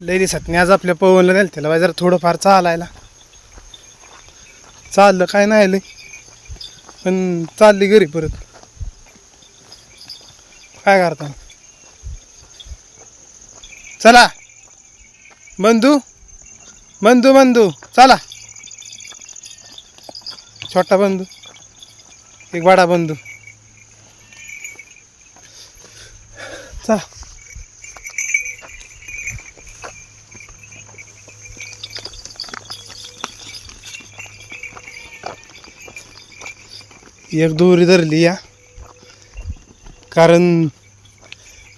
लई दिसत नाही आज आपल्या पवनला नेलं त्याला जरा थोडंफार चालायला. चाललं काय नाही लई पण चालली घरी परत. काय करता? चला. बंधू. बंधू बंधू. चला. छोटा बंधू. एक बडा बंधू. चला. एक दोरी धरली या. कारण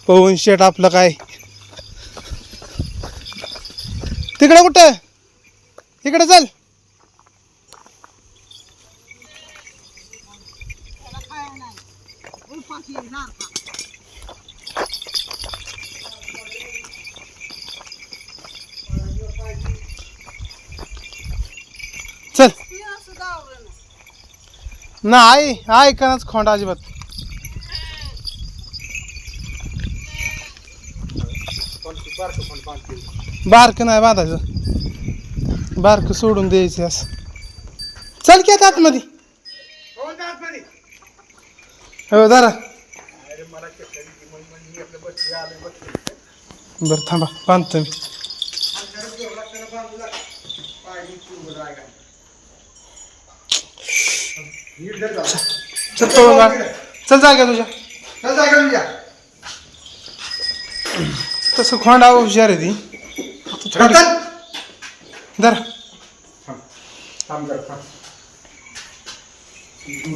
पवन शेट आपलं काय? तिकडे कुठं? इकडे चल. चल नाही ऐकणच खोंड अजिबात? बारक नाही बांधायचं. बारक सोडून द्यायचं असं. चल की आता आतमध्ये. हो जरा बरं थांबा बांधतो मी. चल पळून जा. चल जागा तुझ्या चल जागा तुझ्या. तसं खोंडा हुशार आहे ती चल.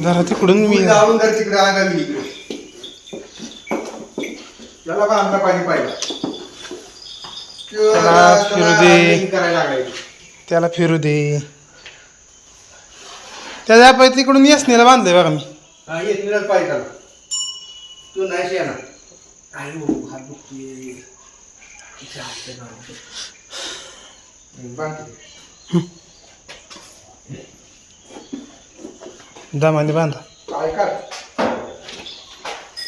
जरा तिकडून मी जाऊन जर तिकडे आगामी इकडे. त्याला बांधला पाणी पाहिजे त्याला फिरू दे. त्याला फिरू दे त्याच्या पाय तिकडून येस नेला बांधलंय बघा मी. हा येत मिळत पाहिजे त्याला. तू नाही येणार. हात दुखतोय. हम्म, बांध. दमाने बांधा. काय कर?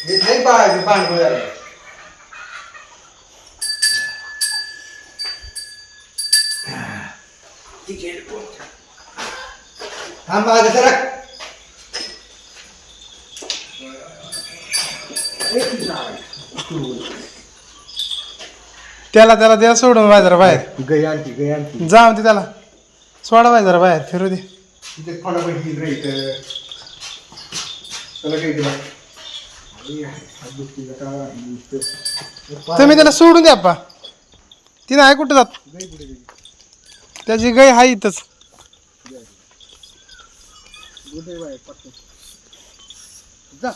हे नाही पाहायचं सरक. त्याला त्याला द्या सोडून बाजार बाहेर. गई आणती गई आणती जाऊ दे त्याला. सोडा बाजार बाहेर फिरू दे. तिथे कोणा पण हिल रे इथं. त्याला काही दिला तुम्ही त्याला सोडून द्या पा ती नाही कुठं जात? त्याची गाय हाय इथंच. जा.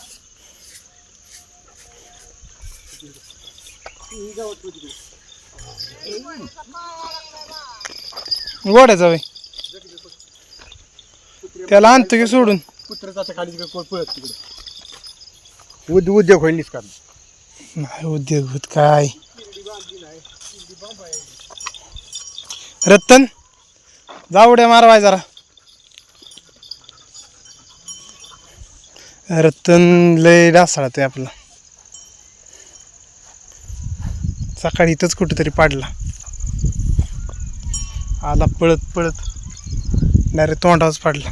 गोड्याचा वय त्याला आणतो की सोडून. कुत्र्याचा खाली तिकडे कोण पळत तिकडे. उद्या उद्योग होईल निष्काम नाही उद्योग होत काय? रत्तन जा उड्या मारवाय जरा. रतन लय डासाळतोय आपला. सकाळी इथंच कुठंतरी पाडला. आला पळत पळत. डायरेक्ट तोंडावच पाडला.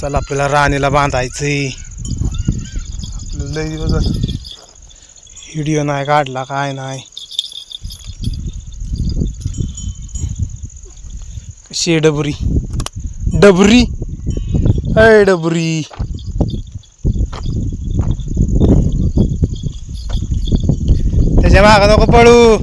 चला आपल्याला राणीला बांधायचंय. आपलं लय दिवस व्हिडिओ नाही काढला काय नाही. कशी आहे डबरी. डबरी? अय डबरी. त्याच्या मागं नको पळू.